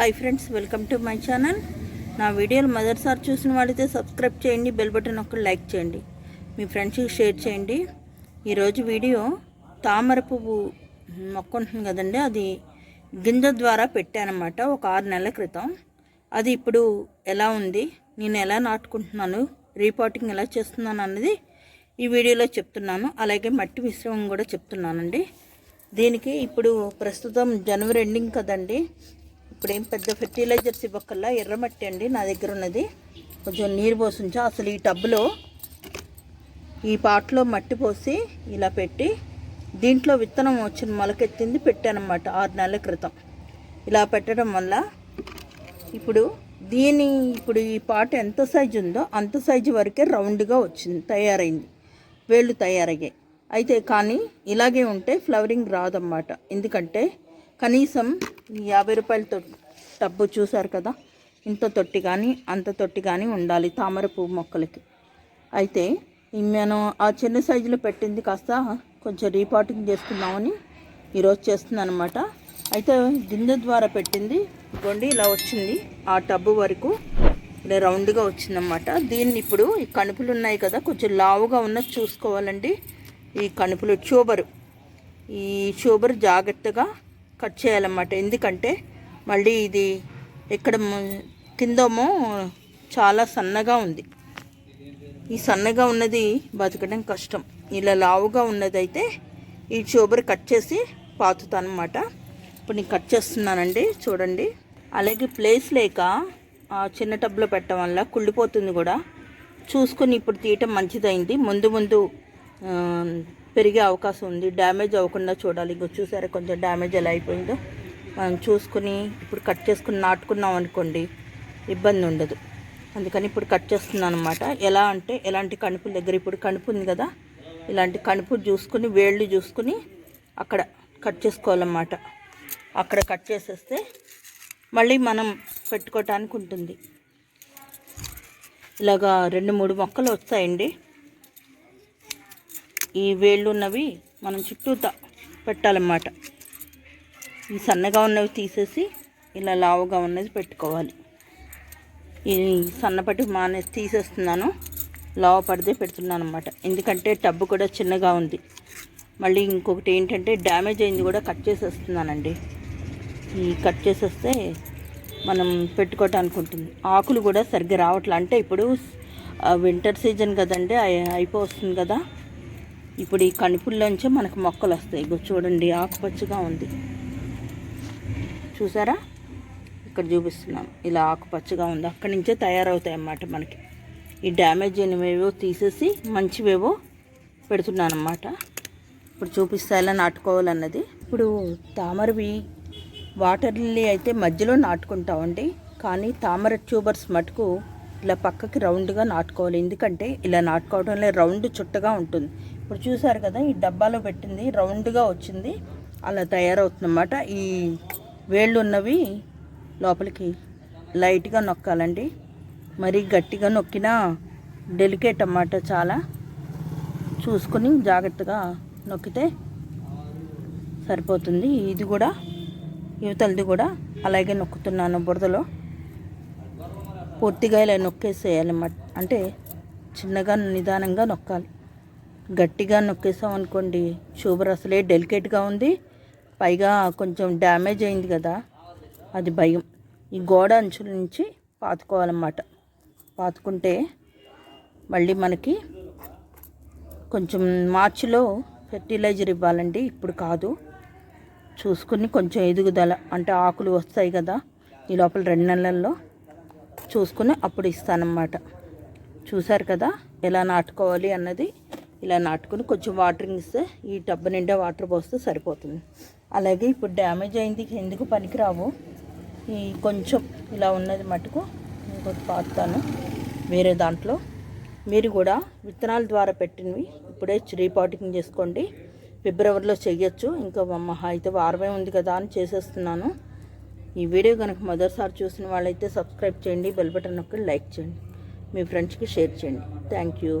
Hi friends welcome to my channel నా వీడియోలు మొదటిసారి చూసిన వాళ్ళైతే సబ్స్క్రైబ్ చేయండి బెల్ బటన్ ఒక లైక్ చేయండి. మీ ఫ్రెండ్స్కి షేర్ చేయండి. ఈరోజు వీడియో తామర పువ్వు మొక్క ఉంటుంది కదండి అది గింజ ద్వారా పెట్టానమాట ఒక ఆరు నెలల క్రితం. అది ఇప్పుడు ఎలా ఉంది నేను ఎలా నాటుకుంటున్నాను రీపాటింగ్ ఎలా చేస్తున్నాను అన్నది ఈ వీడియోలో చెప్తున్నాను. అలాగే మట్టి మిశ్రమం కూడా చెప్తున్నానండి. దీనికి ఇప్పుడు ప్రస్తుతం జనవరి ఎండింగ్ కదండి ఇప్పుడు ఏం పెద్ద ఫెర్టిలైజర్స్ ఇవ్వకల్లా ఎర్రమట్టి అండి నా దగ్గర ఉన్నది కొంచెం నీరు పోసించా. అసలు ఈ టబ్లో ఈ పాట్లో మట్టి పోసి ఇలా పెట్టి దీంట్లో విత్తనం వచ్చిన మొలకెత్తింది పెట్టానమాట ఆరు నెలల క్రితం. ఇలా పెట్టడం వల్ల ఇప్పుడు దీని ఇప్పుడు ఈ పాట ఎంత సైజు ఉందో అంత సైజు వరకే రౌండ్గా వచ్చింది తయారైంది. వేళ్ళు తయారయ్యాయి. అయితే కానీ ఇలాగే ఉంటే ఫ్లవరింగ్ రాదన్నమాట. ఎందుకంటే కనీసం యాభై రూపాయలతో టబ్బు చూసారు కదా? ఇంత తొట్టి కానీ అంత తొట్టి కానీ ఉండాలి తామర పువ్వు మొక్కలకి. అయితే మనం ఆ చిన్న సైజులో పెట్టింది కాస్త కొంచెం రీపాటింగ్ చేసుకుందామని ఈరోజు చేస్తున్నాను అనమాట అయితే గింజ ద్వారా పెట్టింది. ఇదిగోండి ఇలా వచ్చింది. ఆ టబ్బు వరకు ఇలా రౌండ్గా వచ్చిందనమాట దీన్ని ఇప్పుడు ఈ కణుపులు ఉన్నాయి కదా కొంచెం లావుగా ఉన్నది చూసుకోవాలండి. ఈ కణుపులు ట్యూబరు. ఈ ట్యూబర్ జాగ్రత్తగా కట్ చేయాలన్నమాట. ఎందుకంటే మళ్ళీ ఇది ఇక్కడ మ- కిందేమో చాలా సన్నగా ఉంది. ఈ సన్నగా ఉన్నది బతకడం కష్టం. ఇలా లావుగా ఉన్నదైతే ఈ ట్యూబర్ కట్ చేసి పాతుతాను అనమాట ఇప్పుడు నేను కట్ చేస్తున్నానండి చూడండి. అలాగే ప్లేస్ లేక ఆ చిన్న టబ్లో పెట్టడం వల్ల కుళ్ళిపోతుంది కూడా. చూసుకొని ఇప్పుడు తీయటం మంచిదైంది. ముందు ముందు పెరిగే అవకాశం ఉంది. డ్యామేజ్ అవ్వకుండా చూడాలి. ఇంకో చూసారా కొంచెం డ్యామేజ్ ఎలా అయిపోయిందో? మనం చూసుకుని ఇప్పుడు కట్ చేసుకుని నాటుకున్నాం అనుకోండి ఇబ్బంది ఉండదు. అందుకని ఇప్పుడు కట్ చేస్తున్నాను అనమాట ఎలా అంటే ఎలాంటి కణుపుల దగ్గర ఇప్పుడు కణుపు ఉంది కదా ఇలాంటి కణుపు చూసుకుని వేళ్ళు చూసుకుని అక్కడ కట్ చేసుకోవాలన్నమాట. అక్కడ కట్ చేసేస్తే మళ్ళీ మనం పెట్టుకోవటానికి ఉంటుంది. ఇలాగా రెండు మూడు మొక్కలు వస్తాయండి ఈ వేళ్ళు ఉన్నవి మనం చుట్టూతా పెట్టాలన్నమాట. ఈ సన్నగా ఉన్నవి తీసేసి ఇలా లావుగా ఉన్నది పెట్టుకోవాలి. ఈ సన్నపటి మానేసి తీసేస్తున్నాను. లావ పడితే పెడుతున్నాను అనమాట ఎందుకంటే టబ్బు కూడా చిన్నగా ఉంది. మళ్ళీ ఇంకొకటి ఏంటంటే డ్యామేజ్ అయింది కూడా కట్ చేసేస్తున్నానండి. ఈ కట్ చేసేస్తే మనం పెట్టుకోవటానికి ఉంటుంది. ఆకులు కూడా సరిగ్గా రావట్లే. అంటే ఇప్పుడు వింటర్ సీజన్ కదండి అయిపోతుంది కదా. ఇప్పుడు ఈ కణుపుల్లోంచే మనకు మొక్కలు వస్తాయి ఇగో చూడండి ఆకుపచ్చగా ఉంది. చూసారా? ఇక్కడ చూపిస్తున్నాను ఇలా ఆకుపచ్చగా ఉంది. అక్కడి నుంచే తయారవుతాయి అన్నమాట మనకి. ఈ డ్యామేజ్ అయినవేవో తీసేసి మంచివేవో పెడుతున్నాను అన్నమాట ఇప్పుడు చూపిస్తా ఎలా నాటుకోవాలన్నది. ఇప్పుడు తామరవి వాటర్ లిల్లీ అయితే మధ్యలో నాటుకుంటామండి. కానీ తామర ట్యూబర్స్ మటుకు ఇలా పక్కకి రౌండ్గా నాటుకోవాలి. ఎందుకంటే ఇలా నాటుకోవడంలో రౌండ్ చుట్టగా ఉంటుంది. ఇప్పుడు చూసారు కదా ఈ డబ్బాలో పెట్టింది రౌండ్గా వచ్చింది. అలా తయారవుతుందన్నమాట. ఈ వేళ్ళు ఉన్నవి లోపలికి లైట్గా నొక్కాలండి. మరీ గట్టిగా నొక్కినా డెలికేట్ అన్నమాట చాలా. చూసుకొని జాగ్రత్తగా నొక్కితే సరిపోతుంది. ఇది కూడా యువతలది కూడా అలాగే నొక్కుతున్నాను బురదలో. పూర్తిగా ఇలా నొక్కేసేయాలన్నమాట అంటే చిన్నగా నిదానంగా నొక్కాలి. గట్టిగా నొక్కేసాం అనుకోండి షుగర్ అసలే డెలికేట్గా ఉంది. పైగా కొంచెం డ్యామేజ్ అయింది కదా అది భయం. ఈ గోడ అంచుల నుంచి పాతుకోవాలన్నమాట. పాతుకుంటే మళ్ళీ మనకి కొంచెం మార్చిలో ఫెర్టిలైజర్ ఇవ్వాలండి. ఇప్పుడు కాదు. చూసుకుని కొంచెం ఎదుగుదల అంటే ఆకులు వస్తాయి కదా ఈ లోపల రెండు నెలల్లో చూసుకుని అప్పుడు ఇస్తానన్నమాట. చూసారు కదా ఎలా నాటుకోవాలి అన్నది. ఇలా నాటుకుని కొంచెం వాటరింగ్ ఇస్తే ఈ టబ్బు నిండా వాటర్ పోస్తే సరిపోతుంది. అలాగే ఇప్పుడు డ్యామేజ్ అయింది ఎందుకు పనికిరావు? ఈ కొంచెం ఇలా ఉన్నది మటుకు ఇంకొకటి పాతాను వేరే దాంట్లో. మీరు కూడా విత్తనాల ద్వారా పెట్టినవి ఇప్పుడే రీపాటింగ్ చేసుకోండి. ఫిబ్రవరిలో చేయొచ్చు ఇంకా మహా అయితే వారమే ఉంది కదా అని చేసేస్తున్నాను. ఈ వీడియో కనుక మొదటిసారి చూసిన వాళ్ళైతే సబ్స్క్రైబ్ చేయండి బెల్ బటన్ నొక్కి లైక్ చేయండి. మీ ఫ్రెండ్స్కి షేర్ చేయండి. Thank you.